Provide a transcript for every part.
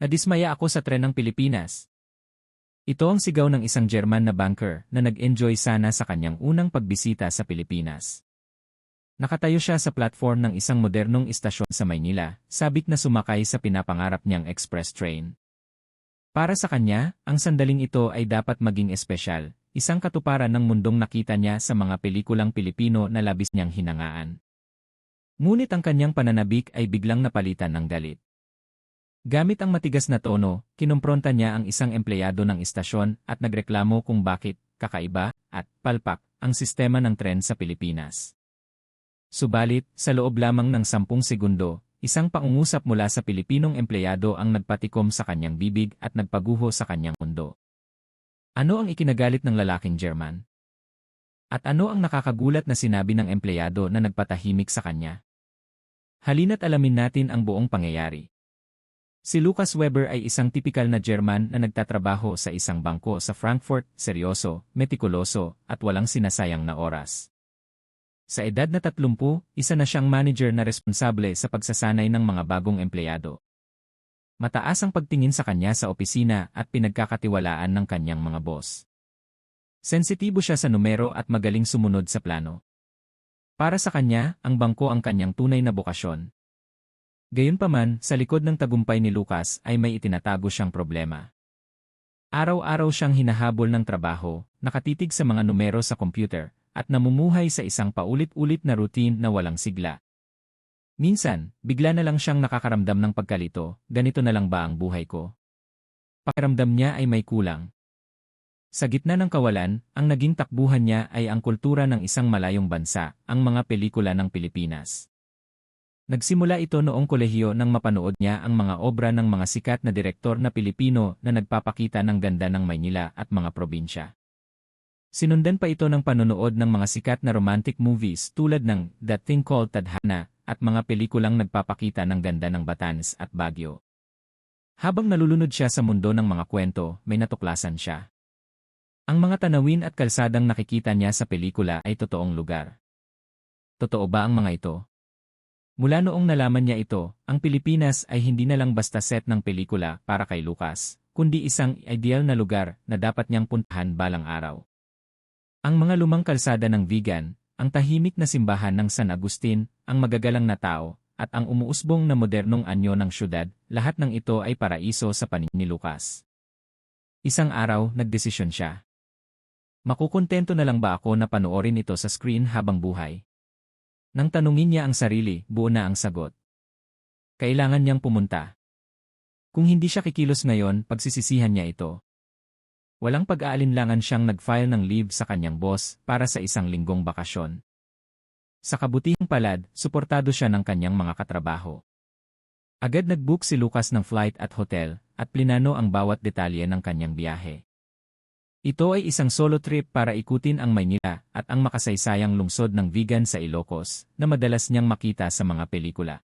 Nadismaya ako sa tren ng Pilipinas. Ito ang sigaw ng isang German na banker na nag-enjoy sana sa kanyang unang pagbisita sa Pilipinas. Nakatayo siya sa platform ng isang modernong istasyon sa Maynila, sabik na sumakay sa pinapangarap niyang express train. Para sa kanya, ang sandaling ito ay dapat maging espesyal, isang katuparan ng mundong nakita niya sa mga pelikulang Pilipino na labis niyang hinangaan. Ngunit ang kanyang pananabik ay biglang napalitan ng galit. Gamit ang matigas na tono, kinumpronta niya ang isang empleyado ng istasyon at nagreklamo kung bakit, kakaiba, at palpak, ang sistema ng tren sa Pilipinas. Subalit, sa loob lamang ng sampung segundo, isang pangungusap mula sa Pilipinong empleyado ang nagpatikom sa kanyang bibig at nagpaguho sa kanyang mundo. Ano ang ikinagalit ng lalaking German? At ano ang nakakagulat na sinabi ng empleyado na nagpatahimik sa kanya? Halina't alamin natin ang buong pangyayari. Si Lucas Weber ay isang tipikal na German na nagtatrabaho sa isang bangko sa Frankfurt, seryoso, metikuloso, at walang sinasayang na oras. Sa edad na 30, isa na siyang manager na responsable sa pagsasanay ng mga bagong empleyado. Mataas ang pagtingin sa kanya sa opisina at pinagkakatiwalaan ng kanyang mga boss. Sensitibo siya sa numero at magaling sumunod sa plano. Para sa kanya, ang bangko ang kanyang tunay na bukasyon, Gayunpaman, sa likod ng tagumpay ni Lucas ay may itinatago siyang problema. Araw-araw siyang hinahabol ng trabaho, nakatitig sa mga numero sa computer, at namumuhay sa isang paulit-ulit na routine na walang sigla. Minsan, bigla na lang siyang nakakaramdam ng pagkalito, ganito na lang ba ang buhay ko? Pakiramdam niya ay may kulang. Sa gitna ng kawalan, ang naging takbuhan niya ay ang kultura ng isang malayong bansa, ang mga pelikula ng Pilipinas. Nagsimula ito noong kolehiyo nang mapanood niya ang mga obra ng mga sikat na direktor na Pilipino na nagpapakita ng ganda ng Maynila at mga probinsya. Sinundan pa ito ng panonood ng mga sikat na romantic movies tulad ng The Thing Called Tadhana at mga pelikulang nagpapakita ng ganda ng Batanes at Baguio. Habang nalulunod siya sa mundo ng mga kwento, may natuklasan siya. Ang mga tanawin at kalsadang nakikita niya sa pelikula ay totoong lugar. Totoo ba ang mga ito? Mula noong nalaman niya ito, ang Pilipinas ay hindi na lang basta set ng pelikula para kay Lucas, kundi isang ideal na lugar na dapat niyang puntahan balang araw. Ang mga lumang kalsada ng vegan, ang tahimik na simbahan ng San Agustin, ang magagalang na tao, at ang umuusbong na modernong anyo ng syudad, lahat ng ito ay paraiso sa paningin ni Lucas. Isang araw, nagdesisyon siya. Makukontento na lang ba ako na panoorin ito sa screen habang buhay? Nang tanungin niya ang sarili, buo na ang sagot. Kailangan niyang pumunta. Kung hindi siya kikilos ngayon, pagsisisihan niya ito. Walang pag-aalinlangan siyang nag-file ng leave sa kanyang boss para sa isang linggong bakasyon. Sa kabutihang palad, suportado siya ng kanyang mga katrabaho. Agad nag-book si Lucas ng flight at hotel, at plinano ang bawat detalye ng kanyang biyahe. Ito ay isang solo trip para ikutin ang Maynila at ang makasaysayang lungsod ng vegan sa Ilocos na madalas niyang makita sa mga pelikula.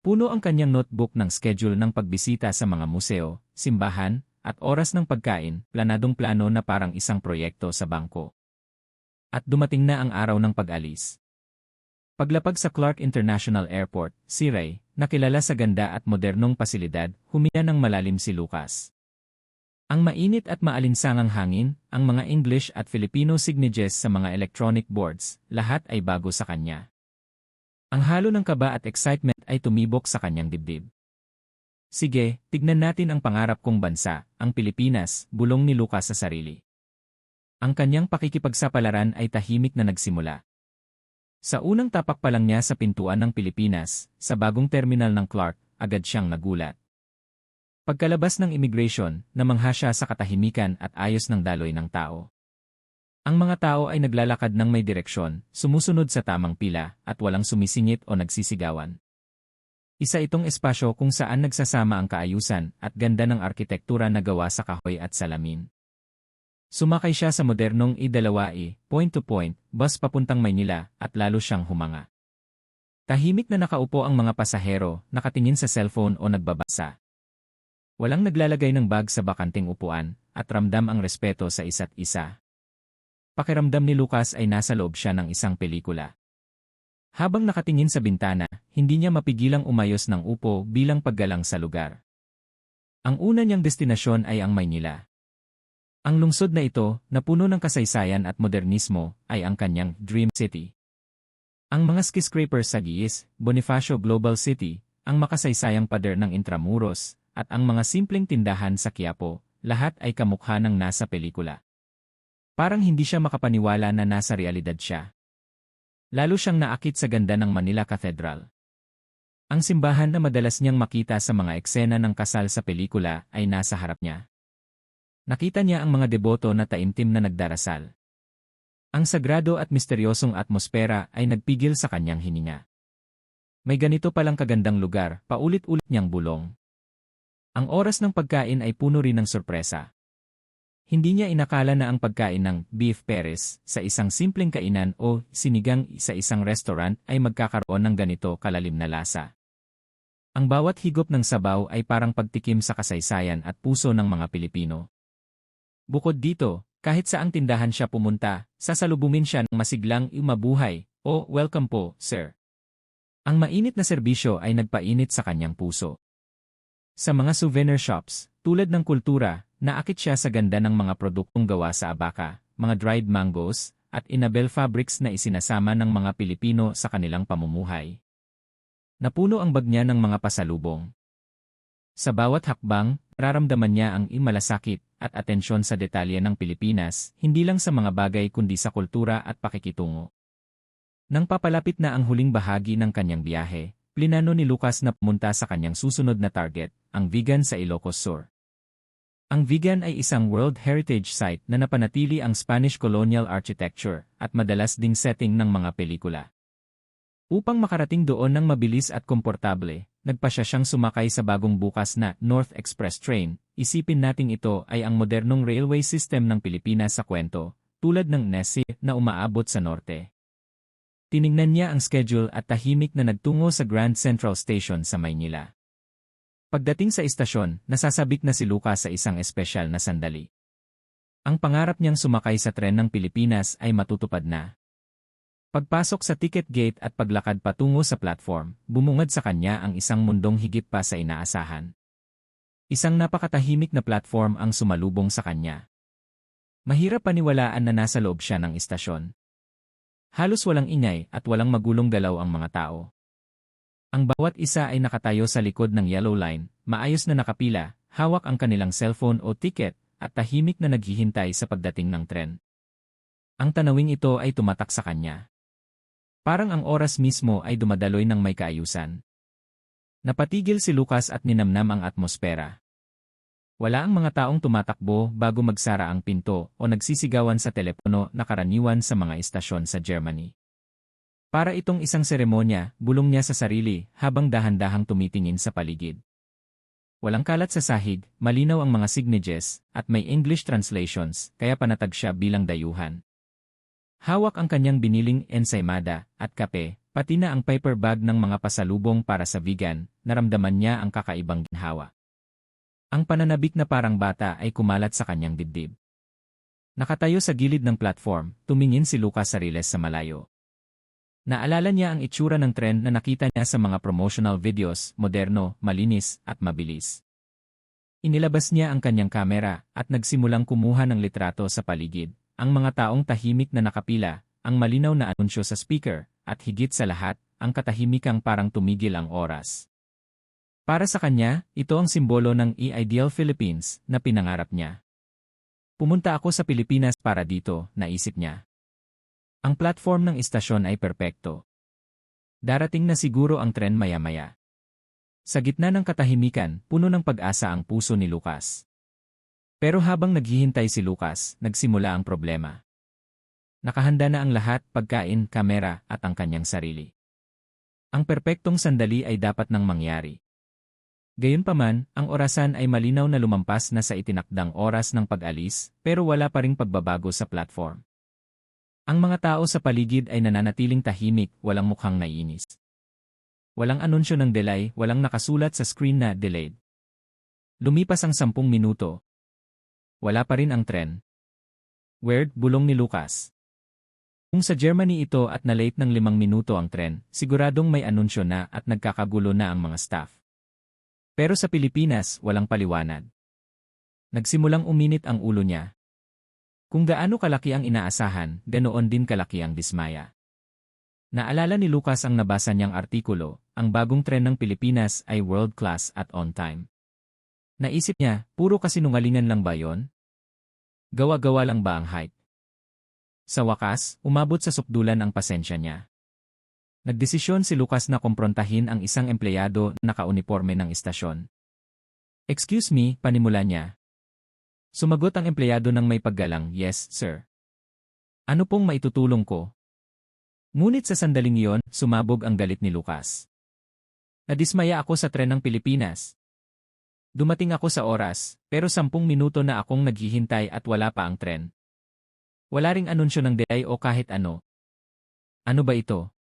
Puno ang kanyang notebook ng schedule ng pagbisita sa mga museo, simbahan, at oras ng pagkain, planadong plano na parang isang proyekto sa bangko. At dumating na ang araw ng pag-alis. Paglapag sa Clark International Airport, si Ray, nakilala sa ganda at modernong pasilidad, huminga ng malalim si Lucas. Ang mainit at maalinsangang hangin, ang mga English at Filipino signatures sa mga electronic boards, lahat ay bago sa kanya. Ang halo ng kaba at excitement ay tumibok sa kanyang dibdib. Sige, tignan natin ang pangarap kong bansa, ang Pilipinas, bulong ni Lucas sa sarili. Ang kanyang pakikipagsapalaran ay tahimik na nagsimula. Sa unang tapak pa lang niya sa pintuan ng Pilipinas, sa bagong terminal ng Clark, agad siyang nagulat. Pagkalabas ng immigration, namangha siya sa katahimikan at ayos ng daloy ng tao. Ang mga tao ay naglalakad ng may direksyon, sumusunod sa tamang pila, at walang sumisingit o nagsisigawan. Isa itong espasyo kung saan nagsasama ang kaayusan at ganda ng arkitektura na gawa sa kahoy at salamin. Sumakay siya sa modernong I-2E, point-to-point, bus papuntang Maynila, at lalo siyang humanga. Tahimik na nakaupo ang mga pasahero, nakatingin sa cellphone o nagbabasa. Walang naglalagay ng bag sa bakanting upuan, at ramdam ang respeto sa isa't isa. Pakiramdam ni Lucas ay nasa loob siya ng isang pelikula. Habang nakatingin sa bintana, hindi niya mapigilang umayos ng upo bilang paggalang sa lugar. Ang una niyang destinasyon ay ang Maynila. Ang lungsod na ito, na puno ng kasaysayan at modernismo, ay ang kanyang Dream City. Ang mga skyscrapers sa Giis, Bonifacio Global City, ang makasaysayang pader ng Intramuros, at ang mga simpleng tindahan sa Quiapo, lahat ay kamukha ng nasa pelikula. Parang hindi siya makapaniwala na nasa realidad siya. Lalo siyang naakit sa ganda ng Manila Cathedral. Ang simbahan na madalas niyang makita sa mga eksena ng kasal sa pelikula ay nasa harap niya. Nakita niya ang mga deboto na taimtim na nagdarasal. Ang sagrado at misteryosong atmosfera ay nagpigil sa kanyang hininga. May ganito palang kagandang lugar, paulit-ulit niyang bulong. Ang oras ng pagkain ay puno rin ng sorpresa. Hindi niya inakala na ang pagkain ng beef pares sa isang simpleng kainan o sinigang sa isang restaurant ay magkakaroon ng ganito kalalim na lasa. Ang bawat higop ng sabaw ay parang pagtikim sa kasaysayan at puso ng mga Pilipino. Bukod dito, kahit saang tindahan siya pumunta, sasalubungin siya ng masiglang mabuhay, o welcome po, sir. Ang mainit na serbisyo ay nagpainit sa kanyang puso. Sa mga souvenir shops, tulad ng kultura, naakit siya sa ganda ng mga produktong gawa sa abaka, mga dried mangoes, at inabel fabrics na isinasama ng mga Pilipino sa kanilang pamumuhay. Napuno ang bag niya ng mga pasalubong. Sa bawat hakbang, Nararamdaman niya ang imalasakit at atensyon sa detalye ng Pilipinas, hindi lang sa mga bagay kundi sa kultura at pakikitungo. Nang papalapit na ang huling bahagi ng kanyang biyahe, plinano ni Lucas na pumunta sa kanyang susunod na target, ang Vegan sa Ilocos Sur. Ang Vegan ay isang World Heritage Site na napanatili ang Spanish colonial architecture at madalas ding setting ng mga pelikula. Upang makarating doon ng mabilis at komportable, nagpasya siyang sumakay sa bagong bukas na North Express train, isipin nating ito ay ang modernong railway system ng Pilipinas sa kwento, tulad ng NESI na umaabot sa norte. Tiningnan niya ang schedule at tahimik na nagtungo sa Grand Central Station sa Maynila. Pagdating sa istasyon, nasasabik na si Lucas sa isang espesyal na sandali. Ang pangarap niyang sumakay sa tren ng Pilipinas ay matutupad na. Pagpasok sa ticket gate at paglakad patungo sa platform, bumungad sa kanya ang isang mundong higit pa sa inaasahan. Isang napakatahimik na platform ang sumalubong sa kanya. Mahirap paniwalaan na nasa loob siya ng istasyon. Halos walang ingay at walang magulong galaw ang mga tao. Ang bawat isa ay nakatayo sa likod ng yellow line, maayos na nakapila, hawak ang kanilang cellphone o ticket, at tahimik na naghihintay sa pagdating ng tren. Ang tanawing ito ay tumatak sa kanya. Parang ang oras mismo ay dumadaloy ng may kaayusan. Napatigil si Lucas at ninamnam ang atmosfera. Wala ang mga taong tumatakbo bago magsara ang pinto o nagsisigawan sa telepono na karaniwan sa mga istasyon sa Germany. Para itong isang seremonya, bulong niya sa sarili habang dahan-dahang tumitingin sa paligid. Walang kalat sa sahig, malinaw ang mga signages, at may English translations, kaya panatag siya bilang dayuhan. Hawak ang kanyang biniling ensaymada at kape, pati na ang paper bag ng mga pasalubong para sa vegan, naramdaman niya ang kakaibang ginhawa. Ang pananabik na parang bata ay kumalat sa kanyang dibdib. Nakatayo sa gilid ng platform, tumingin si Lucas Sariles sa malayo. Naalala niya ang itsura ng trend na nakita niya sa mga promotional videos, moderno, malinis, at mabilis. Inilabas niya ang kanyang kamera at nagsimulang kumuha ng litrato sa paligid, ang mga taong tahimik na nakapila, ang malinaw na anunsyo sa speaker, at higit sa lahat, ang katahimikang parang tumigil ang oras. Para sa kanya, ito ang simbolo ng e-ideal Philippines na pinangarap niya. Pumunta ako sa Pilipinas para dito, naisip niya. Ang platform ng istasyon ay perpekto. Darating na siguro ang tren maya-maya. Sa gitna ng katahimikan, puno ng pag-asa ang puso ni Lucas. Pero habang naghihintay si Lucas, nagsimula ang problema. Nakahanda na ang lahat, pagkain, kamera, at ang kanyang sarili. Ang perpektong sandali ay dapat nang mangyari. Gayunpaman, ang orasan ay malinaw na lumampas na sa itinakdang oras ng pag-alis, pero wala pa ring pagbabago sa platform. Ang mga tao sa paligid ay nananatiling tahimik, walang mukhang naiinis. Walang anunsyo ng delay, walang nakasulat sa screen na delayed. Lumipas ang sampung minuto, wala pa rin ang tren. Weird, bulong ni Lucas. Kung sa Germany ito at na-late ng limang minuto ang tren, siguradong may anunsyo na at nagkakagulo na ang mga staff. Pero sa Pilipinas, walang paliwanag. Nagsimulang uminit ang ulo niya. Kung gaano kalaki ang inaasahan, ganoon din kalaki ang dismaya. Naalala ni Lucas ang nabasa niyang artikulo, ang bagong tren ng Pilipinas ay world-class at on-time. Naisip niya, puro kasinungalingan lang ba yon? Gawa-gawa lang ba ang hype? Sa wakas, umabot sa sukdulan ang pasensya niya. Nagdesisyon si Lucas na komprontahin ang isang empleyado na naka-uniforme ng istasyon. Excuse me, panimula niya. Sumagot ang empleyado ng may paggalang, yes, sir. Ano pong maitutulong ko? Ngunit sa sandaling iyon, sumabog ang galit ni Lucas. Nadismaya ako sa tren ng Pilipinas. Dumating ako sa oras, pero sampung minuto na akong naghihintay at wala pa ang tren. Wala ring anunsyo ng delay o kahit ano. Ano ba ito?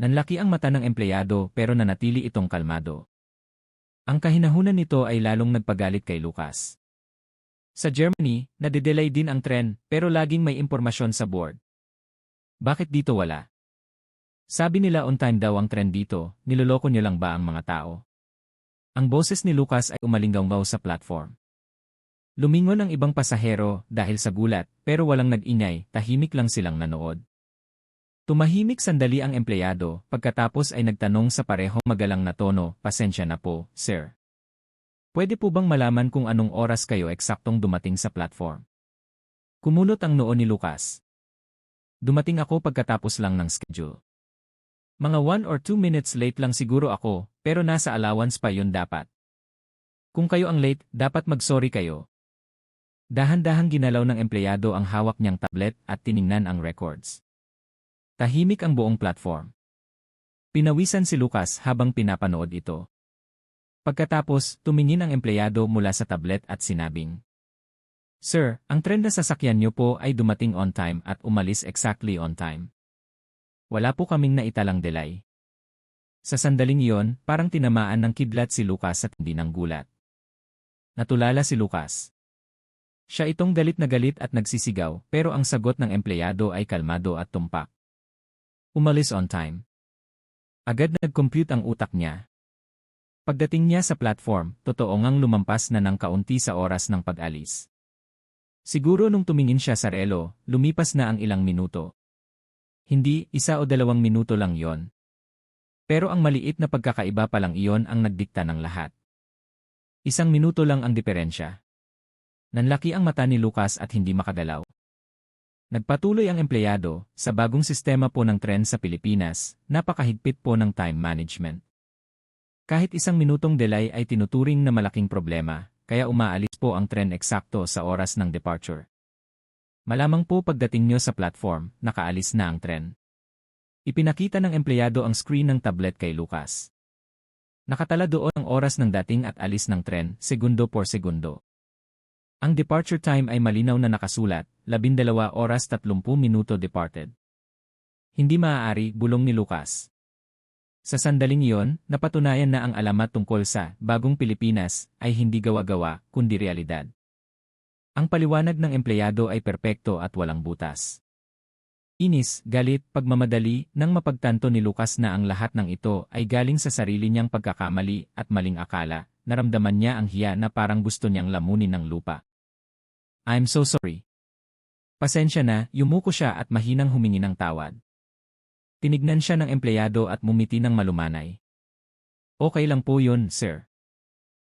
Nanlaki ang mata ng empleyado pero nanatili itong kalmado. Ang kahinahunan nito ay lalong nagpagalit kay Lucas. Sa Germany, nadidelay din ang tren pero laging may impormasyon sa board. Bakit dito wala? Sabi nila on time daw ang tren dito, niloloko niyo lang ba ang mga tao? Ang boses ni Lucas ay umalinggaw sa platform. Lumingon ang ibang pasahero dahil sa gulat pero walang nag-ingay, tahimik lang silang nanood. Tumahimik sandali ang empleyado, pagkatapos ay nagtanong sa parehong magalang na tono, pasensya na po, sir. Pwede po bang malaman kung anong oras kayo eksaktong dumating sa platform? Kumulot ang noo ni Lucas. Dumating ako pagkatapos lang ng schedule. Mga 1 or 2 minutes late lang siguro ako, pero nasa allowance pa yun dapat. Kung kayo ang late, dapat mag-sorry kayo. Dahan-dahang ginalaw ng empleyado ang hawak niyang tablet at tiningnan ang records. Tahimik ang buong platform. Pinawisan si Lucas habang pinapanood ito. Pagkatapos, tumingin ang empleyado mula sa tablet at sinabing, Sir, ang tren na sasakyan niyo po ay dumating on time at umalis exactly on time. Wala po kaming naitalang delay. Sa sandaling iyon, parang tinamaan ng kidlat si Lucas at hindi ng gulat. Natulala si Lucas. Siya itong galit na galit at nagsisigaw, pero ang sagot ng empleyado ay kalmado at tumpak. Umalis on time. Agad nag-compute ang utak niya. Pagdating niya sa platform, totoo ngang lumampas na ng kaunti sa oras ng pag-alis. Siguro nung tumingin siya sa relo, lumipas na ang ilang minuto. Hindi, isa o dalawang minuto lang yon. Pero ang maliit na pagkakaiba pa lang iyon ang nagdikta ng lahat. Isang minuto lang ang diferensya. Nanlaki ang mata ni Lucas at hindi makagalaw. Nagpatuloy ang empleyado, sa bagong sistema po ng tren sa Pilipinas, napakahigpit po ng time management. Kahit isang minutong delay ay tinuturing na malaking problema, kaya umaalis po ang tren eksakto sa oras ng departure. Malamang po pagdating nyo sa platform, nakaalis na ang tren. Ipinakita ng empleyado ang screen ng tablet kay Lucas. Nakatala doon ang oras ng dating at alis ng tren, segundo por segundo. Ang departure time ay malinaw na nakasulat, 12 oras 30 minuto departed. Hindi maaari, bulong ni Lucas. Sa sandaling iyon, napatunayan na ang alamat tungkol sa bagong Pilipinas ay hindi gawa-gawa, kundi realidad. Ang paliwanag ng empleyado ay perpekto at walang butas. Inis, galit, pagmamadali, nang mapagtanto ni Lucas na ang lahat ng ito ay galing sa sarili niyang pagkakamali at maling akala, naramdaman niya ang hiya na parang gusto niyang lamunin ng lupa. I'm so sorry. Pasensya na, yumuko siya at mahinang humingi ng tawad. Tinignan siya ng empleyado at mumiti ng malumanay. Okay lang po yun, sir.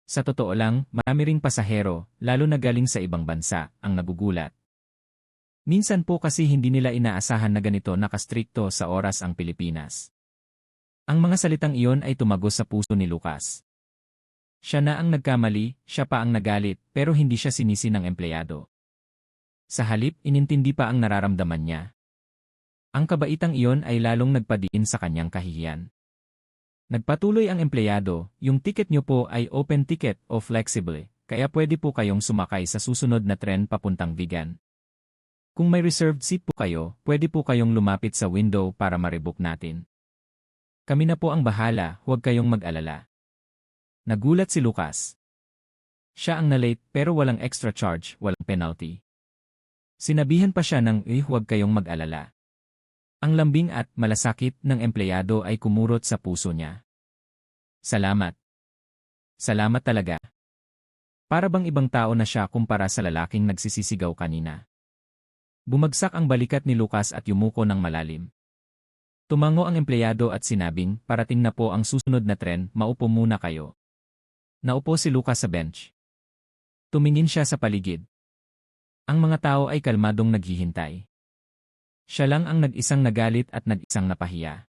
Sa totoo lang, marami ring pasahero, lalo na galing sa ibang bansa, ang nagugulat. Minsan po kasi hindi nila inaasahan na ganito nakastrikto sa oras ang Pilipinas. Ang mga salitang iyon ay tumagos sa puso ni Lucas. Siya na ang nagkamali, siya pa ang nagalit, pero hindi siya sinisi ng empleyado. Sa halip, inintindi pa ang nararamdaman niya. Ang kabaitang iyon ay lalong nagpadiin sa kanyang kahihiyan. Nagpatuloy ang empleyado, yung ticket niyo po ay open ticket o flexible, kaya pwede po kayong sumakay sa susunod na tren papuntang Vigan. Kung may reserved seat po kayo, pwede po kayong lumapit sa window para marebook natin. Kami na po ang bahala, huwag kayong mag-alala. Nagulat si Lucas. Siya ang nalate pero walang extra charge, walang penalty. Sinabihan pa siya ng, eh huwag kayong mag-alala. Ang lambing at malasakit ng empleyado ay kumurot sa puso niya. Salamat. Salamat talaga. Para bang ibang tao na siya kumpara sa lalaking nagsisisigaw kanina. Bumagsak ang balikat ni Lucas at yumuko ng malalim. Tumango ang empleyado at sinabing, parating na po ang susunod na tren, maupo muna kayo. Naupo si Lucas sa bench. Tumingin siya sa paligid. Ang mga tao ay kalmadong naghihintay. Siya lang ang nag-isang nagalit at nag-isang napahiya.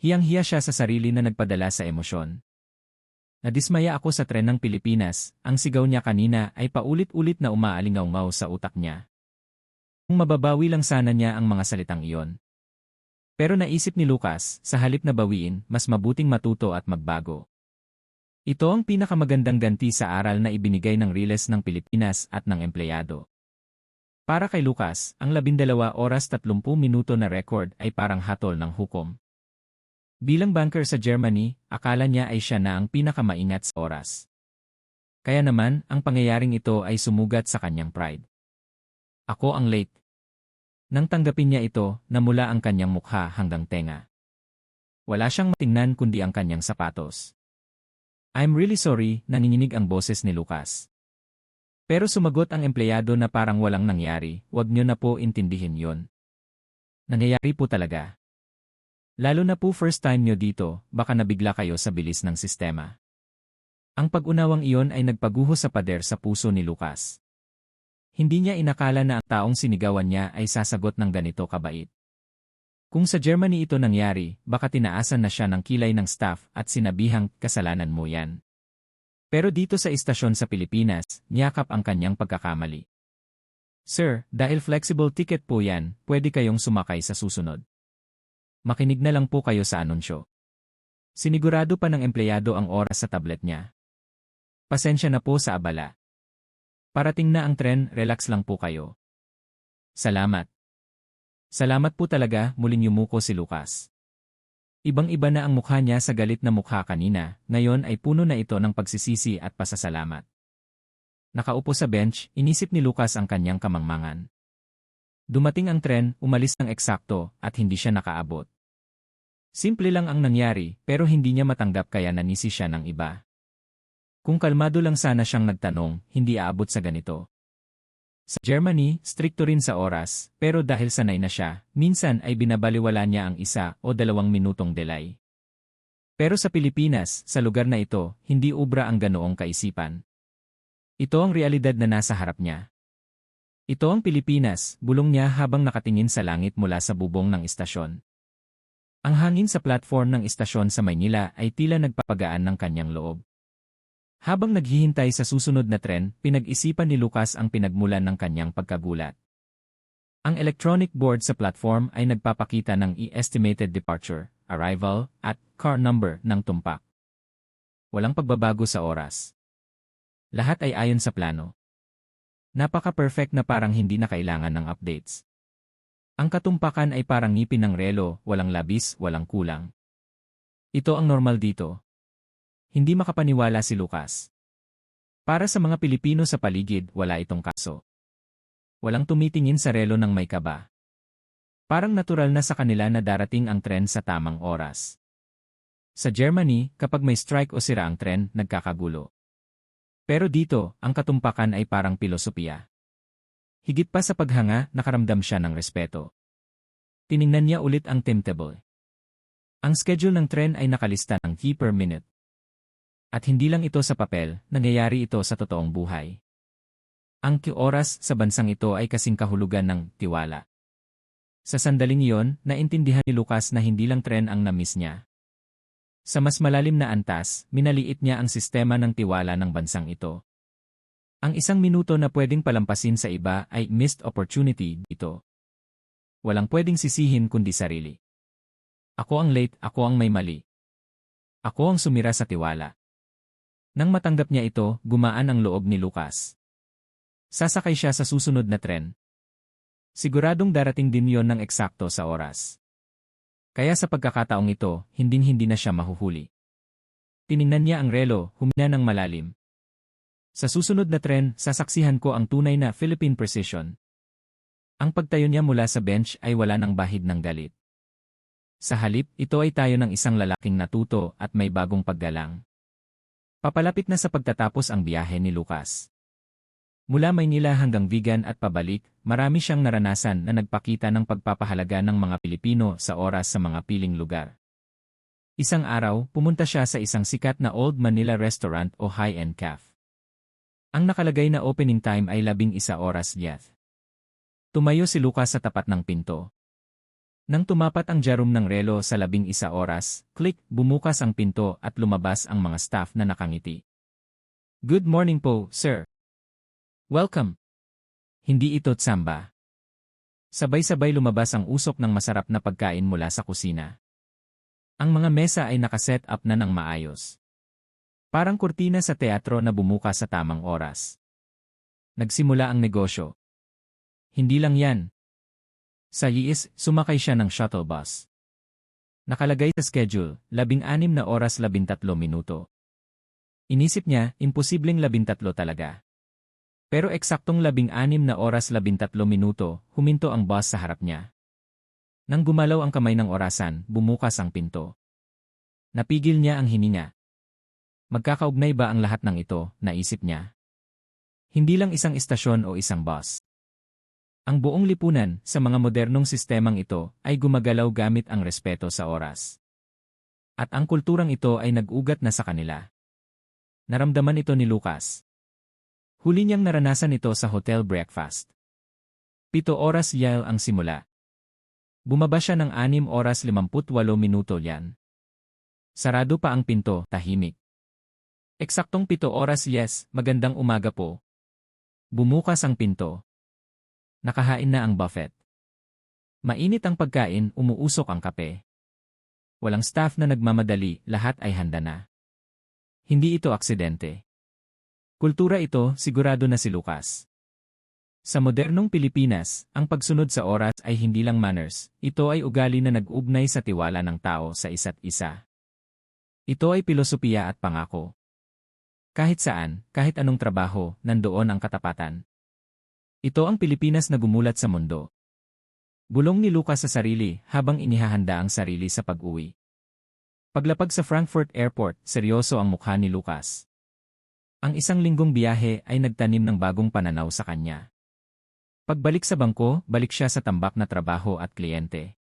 Hiyang-hiya siya sa sarili na nagpadala sa emosyon. Nadismaya ako sa tren ng Pilipinas, ang sigaw niya kanina ay paulit-ulit na umaalingaw sa utak niya. Kung mababawi lang sana niya ang mga salitang iyon. Pero naisip ni Lucas, sa halip na bawiin, mas mabuting matuto at magbago. Ito ang pinakamagandang ganti sa aral na ibinigay ng Riles ng Pilipinas at ng empleyado. Para kay Lucas, ang 12 oras 30 minuto na record ay parang hatol ng hukom. Bilang banker sa Germany, akala niya ay siya na ang pinakamaingat sa oras. Kaya naman, ang pangyayaring ito ay sumugat sa kanyang pride. Ako ang late. Nang tanggapin niya ito, namula ang kanyang mukha hanggang tenga. Wala siyang matingnan kundi ang kanyang sapatos. I'm really sorry, nanginginig ang boses ni Lucas. Pero sumagot ang empleyado na parang walang nangyari, wag niyo na po intindihin yon. Nangyayari po talaga. Lalo na po first time niyo dito, baka nabigla kayo sa bilis ng sistema. Ang pag-unawang iyon ay nagpaguho sa pader sa puso ni Lucas. Hindi niya inakala na ang taong sinigawan niya ay sasagot ng ganito kabait. Kung sa Germany ito nangyari, baka tinaasan na siya ng kilay ng staff at sinabihang kasalanan mo yan. Pero dito sa istasyon sa Pilipinas, niyakap ang kanyang pagkakamali. Sir, dahil flexible ticket po yan, pwede kayong sumakay sa susunod. Makinig na lang po kayo sa anunsyo. Sinigurado pa ng empleyado ang oras sa tablet niya. Pasensya na po sa abala. Parating na ang tren, relax lang po kayo. Salamat. Salamat po talaga, muling yumuko si Lucas. Ibang-iba na ang mukha niya sa galit na mukha kanina, ngayon ay puno na ito ng pagsisisi at pasasalamat. Nakaupo sa bench, inisip ni Lucas ang kanyang kamangmangan. Dumating ang tren, umalis ng eksakto, at hindi siya nakaabot. Simple lang ang nangyari, pero hindi niya matanggap kaya nanisi siya ng iba. Kung kalmado lang sana siyang nagtanong, hindi aabot sa ganito. Sa Germany, strikto rin sa oras, pero dahil sanay na siya, minsan ay binabaliwala niya ang isa o dalawang minutong delay. Pero sa Pilipinas, sa lugar na ito, hindi ubra ang ganoong kaisipan. Ito ang realidad na nasa harap niya. Ito ang Pilipinas, bulong niya habang nakatingin sa langit mula sa bubong ng istasyon. Ang hangin sa platform ng istasyon sa Maynila ay tila nagpapagaan ng kanyang loob. Habang naghihintay sa susunod na tren, pinag-isipan ni Lucas ang pinagmulan ng kanyang pagkagulat. Ang electronic board sa platform ay nagpapakita ng e-estimated departure, arrival, at car number ng tumpak. Walang pagbabago sa oras. Lahat ay ayon sa plano. Napaka-perfect na parang hindi na kailangan ng updates. Ang katumpakan ay parang ngipin ng relo, walang labis, walang kulang. Ito ang normal dito, hindi makapaniwala si Lucas. Para sa mga Pilipino sa paligid, wala itong kaso. Walang tumitingin sa relo ng may kaba. Parang natural na sa kanila na darating ang tren sa tamang oras. Sa Germany, kapag may strike o sira ang tren, nagkakagulo. Pero dito, ang katumpakan ay parang pilosopiya. Higit pa sa paghanga, nakaramdam siya ng respeto. Tiningnan niya ulit ang timetable. Ang schedule ng tren ay nakalista ng key per minute. At hindi lang ito sa papel, nangyayari ito sa totoong buhay. Ang oras sa bansang ito ay kasing kahulugan ng tiwala. Sa sandaling iyon, naintindihan ni Lucas na hindi lang tren ang namiss niya. Sa mas malalim na antas, minaliit niya ang sistema ng tiwala ng bansang ito. Ang isang minuto na pwedeng palampasin sa iba ay missed opportunity dito. Walang pwedeng sisihin kundi sarili. Ako ang late, ako ang may mali. Ako ang sumira sa tiwala. Nang matanggap niya ito, gumaan ang loob ni Lucas. Sasakay siya sa susunod na tren. Siguradong darating din yon ng eksakto sa oras. Kaya sa pagkakataong ito, hinding-hindi na siya mahuhuli. Tiningnan niya ang relo, humina ng malalim. Sa susunod na tren, sasaksihan ko ang tunay na Philippine Precision. Ang pagtayo niya mula sa bench ay wala ng bahid ng galit. Sa halip, ito ay tayo ng isang lalaking natuto at may bagong paggalang. Papalapit na sa pagtatapos ang biyahe ni Lucas. Mula Maynila hanggang Vigan at pabalik, marami siyang naranasan na nagpakita ng pagpapahalaga ng mga Pilipino sa oras sa mga piling lugar. Isang araw, pumunta siya sa isang sikat na Old Manila restaurant o high-end cafe. Ang nakalagay na opening time ay labing isa oras yeth. Tumayo si Lucas sa tapat ng pinto. Nang tumapat ang jarum ng relo sa labing isa oras, click, bumukas ang pinto at lumabas ang mga staff na nakangiti. Good morning po, sir. Welcome. Hindi ito tsamba. Sabay-sabay lumabas ang usok ng masarap na pagkain mula sa kusina. Ang mga mesa ay nakaset up na ng maayos. Parang kurtina sa teatro na bumukas sa tamang oras. Nagsimula ang negosyo. Hindi lang yan. Sa Yiis, sumakay siya ng shuttle bus. Nakalagay sa schedule, labing anim na oras labintatlo minuto. Inisip niya, imposibleng labintatlo talaga. Pero eksaktong labing anim na oras labintatlo minuto, huminto ang bus sa harap niya. Nang gumalaw ang kamay ng orasan, bumukas ang pinto. Napigil niya ang hininga. Magkakaugnay ba ang lahat ng ito, naisip niya? Hindi lang isang istasyon o isang bus. Ang buong lipunan sa mga modernong sistemang ito ay gumagalaw gamit ang respeto sa oras. At ang kulturang ito ay nag-ugat na sa kanila. Naramdaman ito ni Lucas. Huli niyang naranasan ito sa hotel breakfast. Pito oras yal ang simula. Bumaba siya ng 6 oras 58 minuto yan. Sarado pa ang pinto, tahimik. Eksaktong pito oras yes, magandang umaga po. Bumukas ang pinto. Nakahain na ang buffet. Mainit ang pagkain, umuusok ang kape. Walang staff na nagmamadali, lahat ay handa na. Hindi ito aksidente. Kultura ito, sigurado na si Lucas. Sa modernong Pilipinas, ang pagsunod sa oras ay hindi lang manners, ito ay ugali na nag-ugnay sa tiwala ng tao sa isa't isa. Ito ay pilosopiya at pangako. Kahit saan, kahit anong trabaho, nandoon ang katapatan. Ito ang Pilipinas na gumulat sa mundo. Bulong ni Lucas sa sarili habang inihahanda ang sarili sa pag-uwi. Paglapag sa Frankfurt Airport, seryoso ang mukha ni Lucas. Ang isang linggong biyahe ay nagtanim ng bagong pananaw sa kanya. Pagbalik sa bangko, balik siya sa tambak na trabaho at kliyente.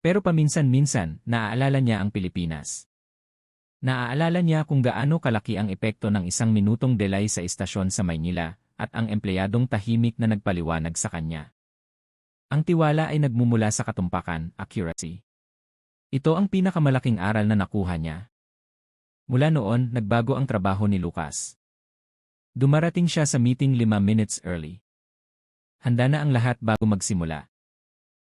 Pero paminsan-minsan, naaalala niya ang Pilipinas. Naaalala niya kung gaano kalaki ang epekto ng isang minutong delay sa istasyon sa Maynila at ang empleyadong tahimik na nagpaliwanag sa kanya. Ang tiwala ay nagmumula sa katumpakan, accuracy. Ito ang pinakamalaking aral na nakuha niya. Mula noon, nagbago ang trabaho ni Lucas. Dumarating siya sa meeting lima minutes early. Handa na ang lahat bago magsimula.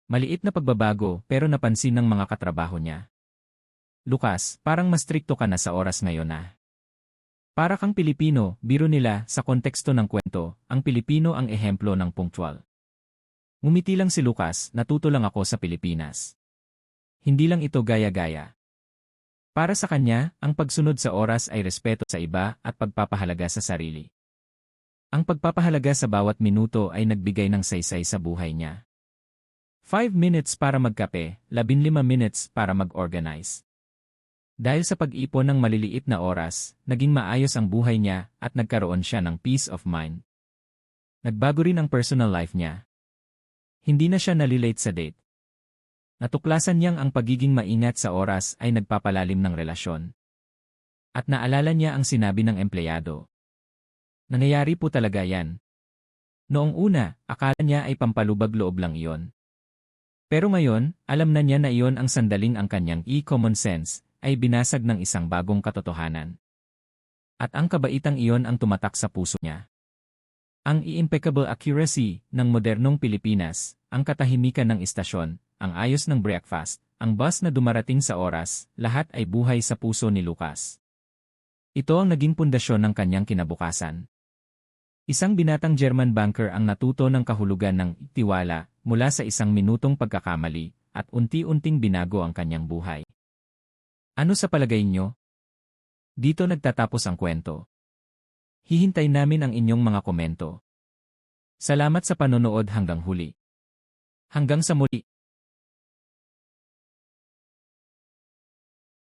Maliit na pagbabago pero napansin ng mga katrabaho niya. Lucas, parang mas strikto ka na sa oras ngayon na. Para kang Pilipino, biro nila, sa konteksto ng kwento, ang Pilipino ang ehemplo ng punctual. Ngumiti lang si Lucas, natuto lang ako sa Pilipinas. Hindi lang ito gaya-gaya. Para sa kanya, ang pagsunod sa oras ay respeto sa iba at pagpapahalaga sa sarili. Ang pagpapahalaga sa bawat minuto ay nagbigay ng saysay sa buhay niya. 5 minutes para magkape, 15 minutes para mag-organize. Dahil sa pag-ipon ng maliliit na oras, naging maayos ang buhay niya at nagkaroon siya ng peace of mind. Nagbago rin ang personal life niya. Hindi na siya nalilate sa date. Natuklasan niyang ang pagiging maingat sa oras ay nagpapalalim ng relasyon. At naalala niya ang sinabi ng empleyado. Nangyayari po talaga yan. Noong una, akala niya ay pampalubag loob lang iyon. Pero ngayon, alam na niya na iyon ang sandaling ang kanyang e-common sense ay binasag ng isang bagong katotohanan. At ang kabaitang iyon ang tumatak sa puso niya. Ang impeccable accuracy ng modernong Pilipinas, ang katahimikan ng istasyon, ang ayos ng breakfast, ang bus na dumarating sa oras, lahat ay buhay sa puso ni Lucas. Ito ang naging pundasyon ng kanyang kinabukasan. Isang binatang German banker ang natuto ng kahulugan ng tiwala mula sa isang minutong pagkakamali at unti-unting binago ang kanyang buhay. Ano sa palagay nyo? Dito nagtatapos ang kwento. Hihintay namin ang inyong mga komento. Salamat sa panonood hanggang huli. Hanggang sa muli.